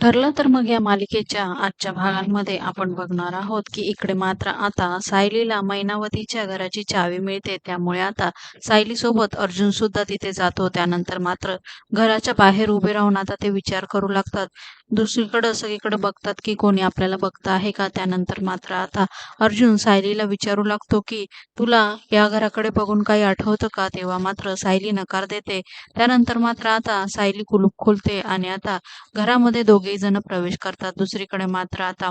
ठरलं तर मग या मालिकेच्या आजच्या भागांमध्ये आपण बघणार आहोत की इकडे मात्र आता सायलीला मैनावतीच्या घराची चावी मिळते. त्यामुळे आता सायली सोबत अर्जुन सुद्धा तिथे जातो. त्यानंतर मात्र घराच्या बाहेर उभे राहून आता ते विचार करू लागतात. दुसरीकडं सगळीकडे बघतात की कोणी आपल्याला बघता आहे का? त्यानंतर मात्र आता अर्जुन सायलीला विचारू लागतो की तुला या घराकडे बघून काही आठवतं का? तेव्हा मात्र सायली नकार देते. त्यानंतर मात्र आता सायली कुलूप खोलते आणि आता घरामध्ये दोघेही जण प्रवेश करतात. दुसरीकडे मात्र आता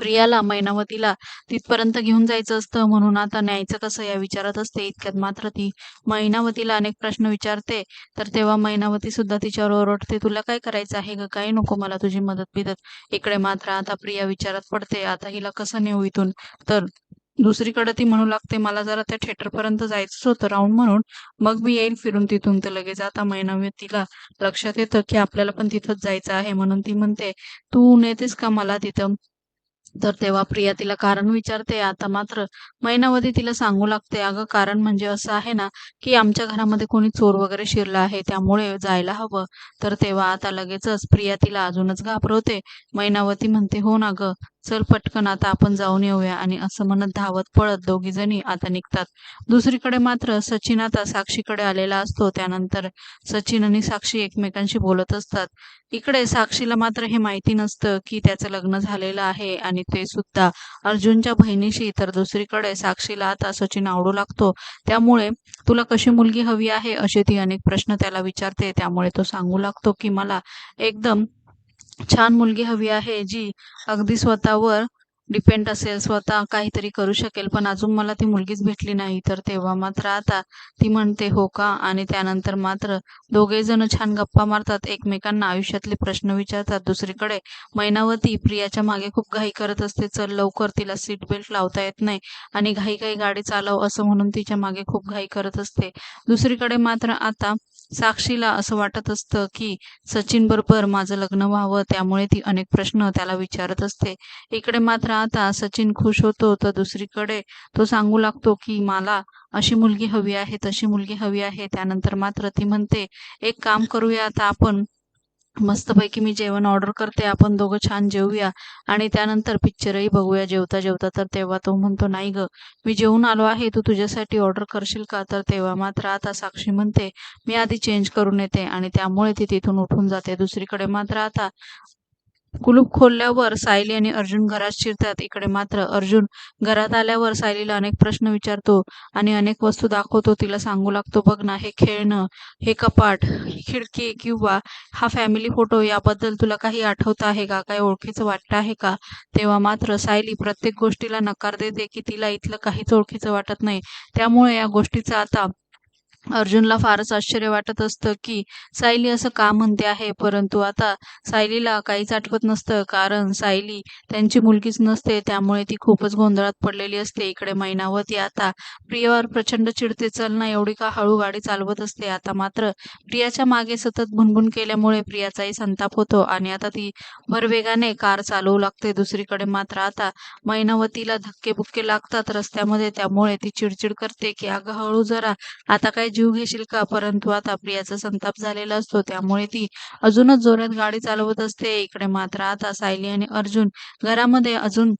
प्रियाला मैनावतीला तिथपर्यंत घेऊन जायचं असतं. म्हणून आता न्यायचं कसं या विचारात असते. इतक्यात मात्र ती मैनावतीला अनेक प्रश्न विचारते. तर तेव्हा मैनावती सुद्धा तिच्यावर ओरडते तुला काय करायचं आहे ग? काही नको मला तुझी मदत बिदत इकडे मात्र आता प्रिया विचारात पडते. आता हिला कसं नेऊ इथून? तर दुसरीकडे ती म्हणू लागते मला जरा त्या थिएटर पर्यंत जायचंच होतं राऊंड म्हणून. मग मी येईल फिरून तिथून. तर लगेच आता मैनावतीला लक्षात येतं की आपल्याला पण तिथंच जायचं आहे म्हणून ती म्हणते तू नेतेस का मला तिथं? तर तेव्हा प्रिया तिला कारण विचारते. आता मात्र महिनावधी तिला सांगू लागते अगं कारण म्हणजे असं आहे ना की आमच्या घरामध्ये कोणी चोर वगैरे शिरला आहे त्यामुळे जायला हवं. तर तेव्हा आता लगेचच प्रिया तिला अजूनच घाबरवते. मैनावती म्हणते हो ना ग चल पटकन आता आपण जाऊन येऊया. आणि असं म्हणत धावत पळत दोघी जणी आता निघतात. दुसरीकडे मात्र सचिन आता साक्षीकडे आलेला असतो. त्यानंतर सचिन आणि साक्षी एकमेकांशी बोलत असतात. इकडे साक्षीला मात्र हे माहिती नसतं की त्याचं लग्न झालेलं आहे आणि ते सुद्धा अर्जुनच्या बहिणीशी. तर दुसरीकडे साक्षीला आता सचिन आवडू लागतो. त्यामुळे तुला कशी मुलगी हवी आहे? असे ती अनेक प्रश्न त्याला विचारते. त्यामुळे तो सांगू लागतो की मला एकदम छान मुलगी हवी आहे जी अगदी स्वतःवर डिपेंड असेल स्वतः काहीतरी करू शकेल. पण अजून मला ती मुलगीच भेटली नाही. तर तेव्हा मात्र आता ती म्हणते हो का? आणि त्यानंतर मात्र दोघे जण छान गप्पा मारतात. एकमेकांना आयुष्यातले प्रश्न विचारतात. दुसरीकडे मैनावती प्रियाच्या मागे खूप घाई करत असते. चल लवकर तिला सीट बेल्ट लावता येत नाही आणि घाई घाई गाडी चालव असं म्हणून तिच्यामागे खूप घाई करत असते. दुसरीकडे मात्र आता साक्षीला असं वाटत असतं की सचिन बरोबर माझं लग्न व्हावं. त्यामुळे ती अनेक प्रश्न त्याला विचारत असते. इकडे मात्र आता सचिन खुश होतो तर दुसरीकडे तो सांगू लागतो की मला अशी मुलगी हवी आहे तशी मुलगी हवी आहे. त्यानंतर मात्र ती म्हणते एक काम करूया आता आपण मस्तपैकी मी जेवण ऑर्डर करते आपण दोघं छान जेवूया आणि त्यानंतर पिक्चरही बघूया जेवता जेवता. तर तेव्हा तो म्हणतो नाही ग मी जेवून आलो आहे तू तुझ्यासाठी ऑर्डर करशील का? तर तेव्हा मात्र आता साक्षी म्हणते मी आधी चेंज करून येते. आणि त्यामुळे ती तिथून उठून जाते. दुसरीकडे मात्र आता कुलूप खोलल्यावर सायली आणि अर्जुन घरात शिरतात. इकडे मात्र अर्जुन घरात आल्यावर सायलीला अनेक प्रश्न विचारतो आणि अनेक वस्तू दाखवतो. तिला सांगू लागतो बघ ना हे खेळणं हे कपाट खिडकी किंवा हा फॅमिली फोटो याबद्दल तुला काही आठवत आहे का? काही ओळखीचं वाटतं आहे का? तेव्हा मात्र सायली प्रत्येक गोष्टीला नकार देते की तिला इथलं काहीच ओळखीचं वाटत नाही. त्यामुळे या गोष्टीचा आता अर्जुनला फारच आश्चर्य वाटत असतं की सायली असं का म्हणते आहे? परंतु आता सायलीला काहीच आठवत नसतं. कारण सायली त्यांची मुलगीच नसते त्यामुळे ती खूपच गोंधळात पडलेली असते. इकडे मैनावती आता प्रियावर प्रचंड चिडते. चल ना एवढी का हळू गाडी चालवत असते? आता मात्र प्रियाच्या मागे सतत भुनभुन केल्यामुळे प्रियाचाही संताप होतो आणि आता ती भरवेगाने कार चालवू लागते. दुसरीकडे मात्र आता मैनावतीला धक्के बुक्के लागतात रस्त्यामध्ये. त्यामुळे ती चिडचिड करते की अगं हळू जरा. आता काय जीव घेशील का? परंतु आता प्रियाचा संताप झालेला असतो. त्यामुळे ती अजूनच जोरात गाडी चालवत असते. इकडे मात्र आता सायली आणि अर्जुन घरामध्ये अजून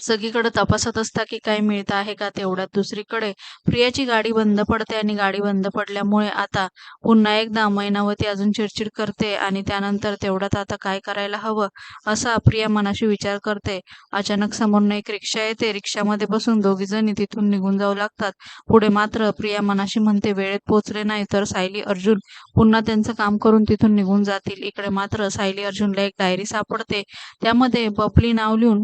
सगळीकडे तपासत असता की काही मिळत आहे का तेवढ्यात. दुसरीकडे प्रियाची गाडी बंद पडते आणि गाडी बंद पडल्यामुळे आता पुन्हा एकदा मैनावती अजून चिडचिड करते आणि त्यानंतर तेवढ्यात आता काय करायला हवं असा प्रिया मनाशी विचार करते. अचानक समोरनं एक रिक्षा येते. रिक्षामध्ये बसून दोघी जणी तिथून निघून जाऊ लागतात. पुढे मात्र प्रिया मनाशी म्हणते वेळेत पोचले नाही तर सायली अर्जुन पुन्हा त्यांचं काम करून तिथून निघून जातील. इकडे मात्र सायली अर्जुनला एक डायरी सापडते. त्यामध्ये बबली नाव लिहून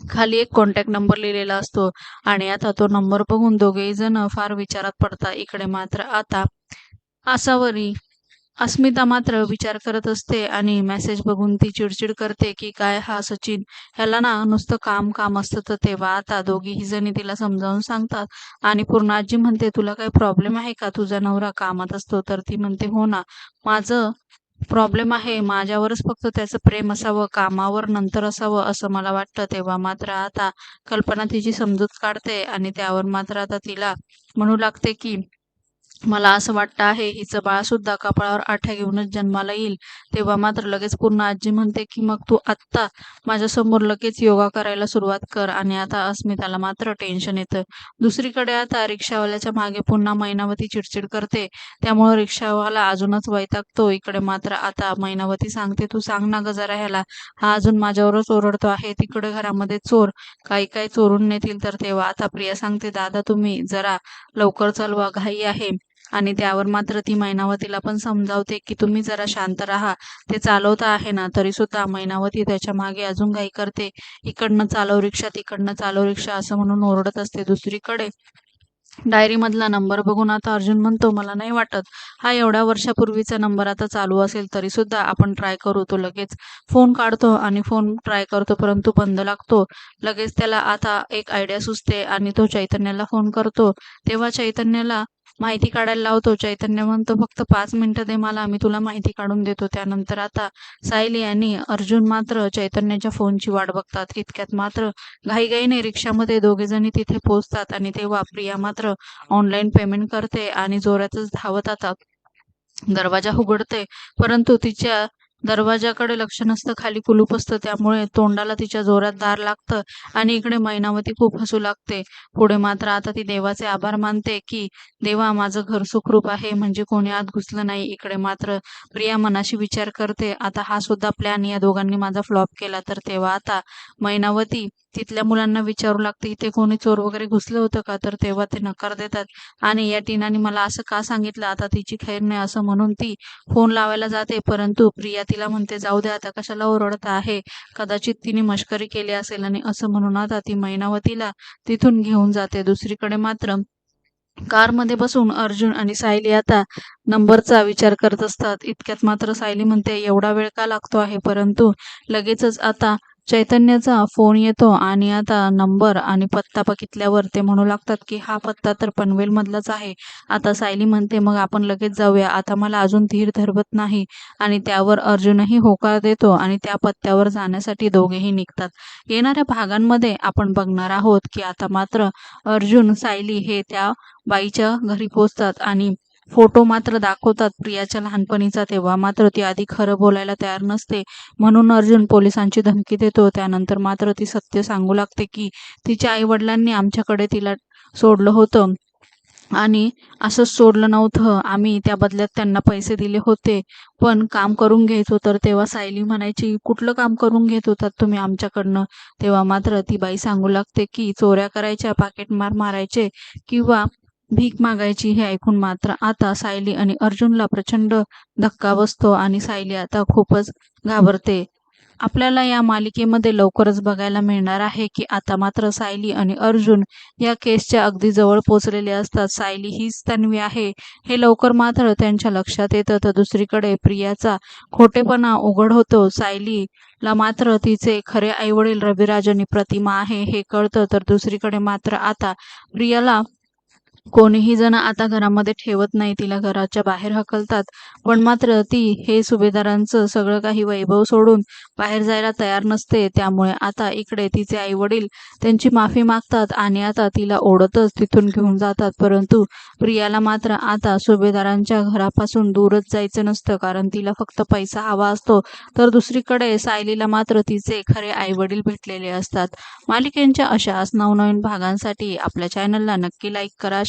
खाली एक कॉन्टॅक्ट नंबर लिहिलेला असतो. आणि आता तो नंबर बघून दोघेही जण फार विचारात पडतात. इकडे मात्र आता आसावरी. अस्मिता मात्र विचार करत असते आणि मेसेज बघून ती चिडचिड करते की काय हा सचिन? ह्याला ना नुसतं काम काम असतं तर तेव्हा आता दोघीही जणी तिला समजावून सांगतात. आणि पूर्ण आजी म्हणते तुला काही प्रॉब्लेम आहे का? तुझा नवरा कामात असतो. तर ती म्हणते हो ना. माझं प्रॉब्लेम आहे. माझ्यावरच फक्त त्याचं प्रेम असावं कामावर नंतर असावं असं मला वाटतं. तेव्हा मात्र आता कल्पना तिची समजूत काढते आणि त्यावर मात्र आता तिला म्हणू लागते की मला असं वाटतं आहे हिचं बाळ सुद्धा कपाळावर आठ्या घेऊनच जन्माला येईल. तेव्हा मात्र लगेच पूर्ण आजी म्हणते की मग तू आत्ता माझ्यासमोर लगेच योगा करायला सुरुवात कर आणि आता अस्मिताला मात्र टेन्शन येतं. दुसरीकडे आता रिक्षावाल्याच्या मागे पुन्हा मैनावती चिडचिड करते. त्यामुळे रिक्षावाला अजूनच वैतागतो. इकडे मात्र आता मैनावती सांगते तू सांग ना ग जरा ह्याला. हा अजून माझ्यावरच ओरडतो आहे. तिकडे घरामध्ये चोर. काही काही चोरून नेतील तर तेव्हा. आता प्रिया सांगते दादा तुम्ही जरा लवकर चालवा. घाई आहे. आणि त्यावर मात्र ती मैनावतीला पण समजावते की तुम्ही जरा शांत राहा. ते चालवता आहे ना तरी सुद्धा मैनावती त्याच्यामागे अजून काही करते. इकडनं चालव रिक्षा तिकडनं चालव रिक्षा असं म्हणून ओरडत असते दुसरीकडे. डायरी मधला नंबर बघून आता अर्जुन म्हणतो मला नाही वाटत. हा एवढ्या वर्षापूर्वीचा नंबर आता चालू असेल तरी सुद्धा आपण ट्राय करू तो लगेच. फोन काढतो आणि फोन ट्राय करतो परंतु बंद लागतो. लगेच त्याला आता एक आयडिया सुचते आणि तो चैतन्याला फोन करतो. तेव्हा चैतन्याला माहिती काढायला लावतो. चैतन्य म्हणतो फक्त पाच मिनिटं दे मला आम्ही तुला माहिती काढून देतो. त्यानंतर आता सायली आणि अर्जुन मात्र चैतन्याच्या फोनची वाट बघतात. इतक्यात मात्र घाईघाईने रिक्षामध्ये दोघे जणी तिथे पोहोचतात आणि तेव्हा प्रिया मात्र ऑनलाईन पेमेंट करते आणि जोरातच धावत आता दरवाजा उघडते. परंतु तिच्या दरवाजाकडे लक्ष नसतं खाली कुलूप असतं. त्यामुळे तोंडाला तिच्या जोरात दार लागतं आणि इकडे मैनावती खूप हसू लागते. पुढे मात्र आता ती देवाचे आभार मानते की देवा माझं घर सुखरूप आहे. म्हणजे कोणी आत घुसलं नाही. इकडे मात्र प्रिया मनाशी विचार करते. आता हा सुद्धा प्लॅन या दोघांनी माझा फ्लॉप केला. तर तेव्हा आता मैनावती तिथल्या मुलांना विचारू लागते इथे कोणी चोर वगैरे घुसलं होतं का? तर तेव्हा ते नकार देतात. आणि या टीनाने मला असं का सांगितलं? आता तिची खैर नाही असं म्हणून ती फोन लावायला जाते. परंतु प्रिया तिला म्हणते जाऊ दे आता कशाला ओरडत आहे? कदाचित तिने मश्करी केली असेल आणि असं म्हणून आता ती मैनावतीला तिथून घेऊन जाते. दुसरीकडे मात्र कारमध्ये बसून अर्जुन आणि सायली आता नंबरचा विचार करत असतात. इतक्यात मात्र सायली म्हणते एवढा वेळ का लागतो आहे? परंतु लगेचच आता चैतन्याचा फोन येतो आणि आता नंबर आणि पत्ता बघितल्यावर ते म्हणू लागतात की हा पत्ता तर पनवेल मधलाच आहे. आता सायली म्हणते मग आपण लगेच जाऊया. आता मला अजून धीर धरवत नाही. आणि त्यावर अर्जुनही होकार देतो आणि त्या पत्त्यावर जाण्यासाठी दोघेही निघतात. येणाऱ्या भागांमध्ये आपण बघणार आहोत की आता मात्र अर्जुन सायली हे त्या बाईच्या घरी पोचतात आणि फोटो मात्र दाखवतात प्रियाच्या लहानपणीचा तेव्हा मात्र ती आधी खरं बोलायला तयार नसते. म्हणून अर्जुन पोलिसांची धमकी देतो. त्यानंतर मात्र ती सत्य सांगू लागते की तिच्या आई वडिलांनी आमच्याकडे तिला सोडलं होतं. आणि असंच सोडलं नव्हतं. आम्ही त्या बदल्यात त्यांना पैसे दिले होते. पण काम करून घ्यायचो तर तेव्हा सायली म्हणायची कुठलं काम करून घेत होतात तुम्ही आमच्याकडनं? तेव्हा मात्र ती बाई सांगू लागते की चोऱ्या करायच्या पाकेट मार मारायचे किंवा भीक मागायची हे ऐकून मात्र आता सायली आणि अर्जुनला प्रचंड धक्का बसतो आणि सायली आता खूपच घाबरते. आपल्याला या मालिकेमध्ये लवकरच बघायला मिळणार आहे की आता मात्र सायली आणि अर्जुन या केसच्या अगदी जवळ पोचलेले असतात. सायली हीच तन्वी आहे. हे लवकर मात्र त्यांच्या लक्षात येतं. तर दुसरीकडे प्रियाचा खोटेपणा उघड होतो. सायलीला मात्र तिचे खरे आईवडील रविराजनी प्रतिमा आहे हे कळतं. तर दुसरीकडे मात्र आता प्रियाला कोणीही जण आता घरामध्ये ठेवत नाही तिला घराच्या बाहेर हकलतात. पण मात्र ती हे सुभेदारांचं सगळं काही वैभव सोडून बाहेर जायला तयार नसते. त्यामुळे आता इकडे तिचे आई वडील त्यांची माफी मागतात आणि आता तिला ओढतच तिथून घेऊन जातात. परंतु प्रियाला मात्र आता सुभेदारांच्या घरापासून दूरच जायचं नसतं. कारण तिला फक्त पैसा हवा असतो. तर दुसरीकडे सायलीला मात्र तिचे खरे आई वडील भेटलेले असतात. मालिकेंच्या अशाच नवनवीन भागांसाठी आपल्या चॅनलला नक्की लाईक करा.